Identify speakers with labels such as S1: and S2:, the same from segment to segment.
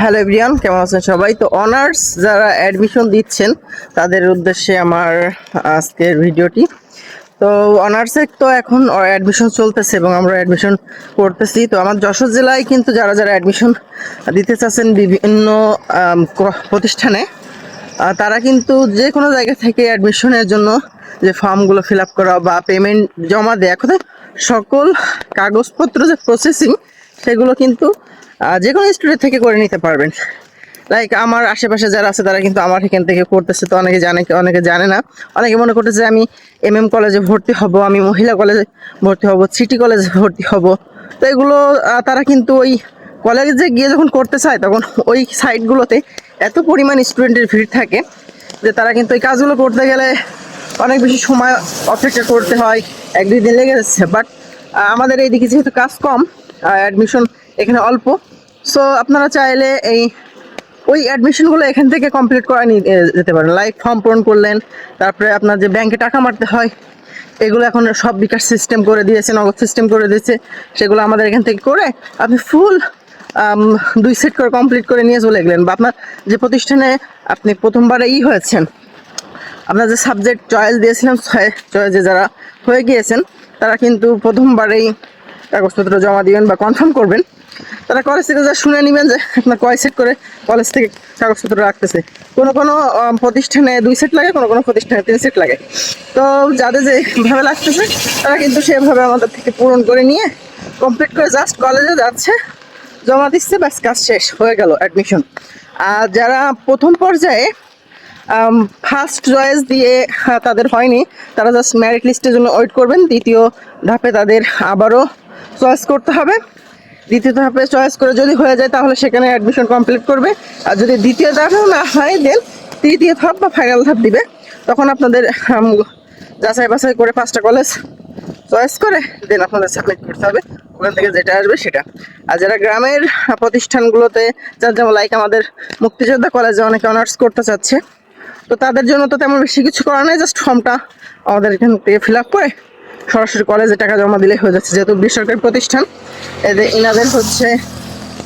S1: Hello everyone কেমন আছেন সবাই? তো অনার্স যারা অ্যাডমিশন দিচ্ছেন, তাদের উদ্দেশ্যে আমার আজকের ভিডিওটি তো অনার্সের তো এখন অ্যাডমিশন চলতেছে এবং আমরা অ্যাডমিশন করতেছি। তো আমার যশোর জেলায় কিন্তু যারা যারা অ্যাডমিশন দিতে চাচ্ছেন বিভিন্ন প্রতিষ্ঠানে তারা কিন্তু যে কোনো জায়গা থেকে অ্যাডমিশনের জন্য যে ফর্মগুলো ফিল আপ করা বা পেমেন্ট জমা দেওয়া এখন সকল কাগজপত্র যে প্রসেসিং সেগুলো কিন্তু যে কোনো স্টুডেন্ট থেকে করে নিতে পারবেন। লাইক আমার আশেপাশে যারা আছে, তারা কিন্তু আমার এখান থেকে করতেছে, তো অনেকে জানে অনেকে জানে না। অনেকে মনে করতেছে আমি এম এম কলেজে ভর্তি হব, আমি মহিলা কলেজে ভর্তি হব সিটি কলেজে ভর্তি হব। তো এগুলো তারা কিন্তু ওই কলেজে গিয়ে যখন করতে চায়, তখন ওই সাইটগুলোতে এত পরিমাণ স্টুডেন্টের ভিড় থাকে যে তারা কিন্তু এই কাজগুলো করতে গেলে অনেক বেশি সময় অপেক্ষা করতে হয়, এক দুই দিন লেগে যাচ্ছে। বাট আমাদের এইদিকে যেহেতু কাজ কম অ্যাডমিশন এখানে অল্প সো আপনারা চাইলে এই, ওই অ্যাডমিশনগুলো এখান থেকে কমপ্লিট করে নিয়ে যেতে পারেন। লাইক ফর্ম পূরণ করলেন, তারপরে আপনার যে ব্যাংকে টাকা মারতে হয়, এগুলো এখন সব বিকাশ সিস্টেম করে দিয়েছে, নগদ সিস্টেম করে দিয়েছে। সেগুলো আমাদের এখান থেকে করে আপনি ফুল দুই সেট করে কমপ্লিট করে নিয়ে চলে গেলেন। বা আপনার যে প্রতিষ্ঠানে আপনি প্রথমবারে ই হয়েছেন, আপনার যে সাবজেক্ট চয়েস দিয়েছিলাম চয়েসে যারা হয়ে গিয়েছেন, তারা কিন্তু প্রথমবারেই কাগজপত্র জমা দিবেন বা কনফার্ম করবেন। তারা কলেজ থেকে যা শুনে নেবেন যে আপনার কয় সেট করে কলেজ থেকে কাগজপত্র রাখতেছে। কোনো কোনো প্রতিষ্ঠানে দুই সেট লাগে, কোনো কোনো প্রতিষ্ঠানে তিন সেট লাগে। তো যাদের যে ভাবে লাগতেছে, তারা কিন্তু সেভাবে আমাদের থেকে পূরণ করে নিয়ে কমপ্লিট করে জাস্ট কলেজে যাচ্ছে, জমা দিচ্ছে, ব্যাস, কাজ শেষ, হয়ে গেল অ্যাডমিশন আর যারা প্রথম পর্যায়ে ফার্স্ট চয়েস দিয়ে তাদের হয়নি, তারা জাস্ট মেরিট লিস্টের জন্য ওয়েট করবেন, দ্বিতীয় ধাপে তাদের আবারও চয়েস করতে হবে। দ্বিতীয় ধাপে চয়েস করে যদি হয়ে যায় তাহলে সেখানে অ্যাডমিশন কমপ্লিট করবে। আর যদি দ্বিতীয় ধাপেও না হয় দেন তৃতীয় ধাপ বা ফাইনাল ধাপ দিবে। তখন আপনাদের যাচাই বাছাই করে পাঁচটা কলেজ চয়েস করে দেন আপনাদের সাবমিট করতে হবে। ওখান থেকে যেটা আসবে সেটা। আর যারা গ্রামের প্রতিষ্ঠানগুলোতে যার যেমন লাইক আমাদের মুক্তিযোদ্ধা কলেজে অনেকে অনার্স করতে চাচ্ছে, তো তাদের জন্য তো তেমন বেশি কিছু করার নাই জাস্ট ফর্মটা আমাদের এখান থেকে ফিল আপ করে সরাসরি কলেজে টাকা জমা দিলে হয়ে যাচ্ছে। যেহেতু বেসরকারি প্রতিষ্ঠান এদের ইনাদের হচ্ছে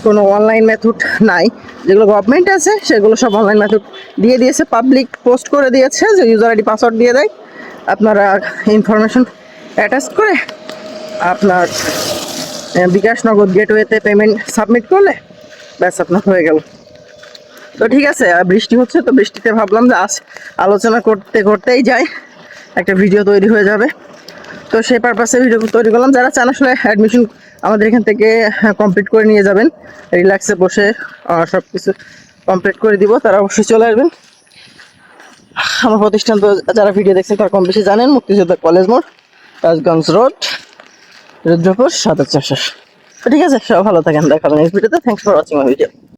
S1: কোনো অনলাইন মেথড নাই। যেগুলো গভর্নমেন্ট আছে, সেগুলো সব অনলাইন মেথড দিয়ে দিয়েছে। পাবলিক পোস্ট করে দিয়েছে যে ইউজার আইডি পাসওয়ার্ড দিয়ে দেয়। আপনারা ইনফরমেশন অ্যাটাচ করে আপনার বিকাশ নগদ গেটওয়েতে পেমেন্ট সাবমিট করলে ব্যাস আপনার হয়ে গেল। তো ঠিক আছে বৃষ্টি হচ্ছে, তো বৃষ্টিতে ভাবলাম যে আজ আলোচনা করতে করতেই যাই। একটা ভিডিও তৈরি হয়ে যাবে। তো সেই পারপাসে ভিডিও তৈরি করলাম। যারা চান আসলে অ্যাডমিশন আমাদের এখান থেকে কমপ্লিট করে নিয়ে যাবেন। রিল্যাক্সে বসে সব কিছু কমপ্লিট করে দিব। তারা অবশ্যই চলে আসবেন। আমার প্রতিষ্ঠান তো যারা ভিডিও দেখছেন তারা কম বেশি জানেন, মুক্তিযোদ্ধা কলেজ মোড়, রাজগঞ্জ রোড, রুদ্রপুর সাতার চারশো ঠিক আছে সব ভালো থাকেন। দেখাবেন এই ভিডিওতে thanks for watching my video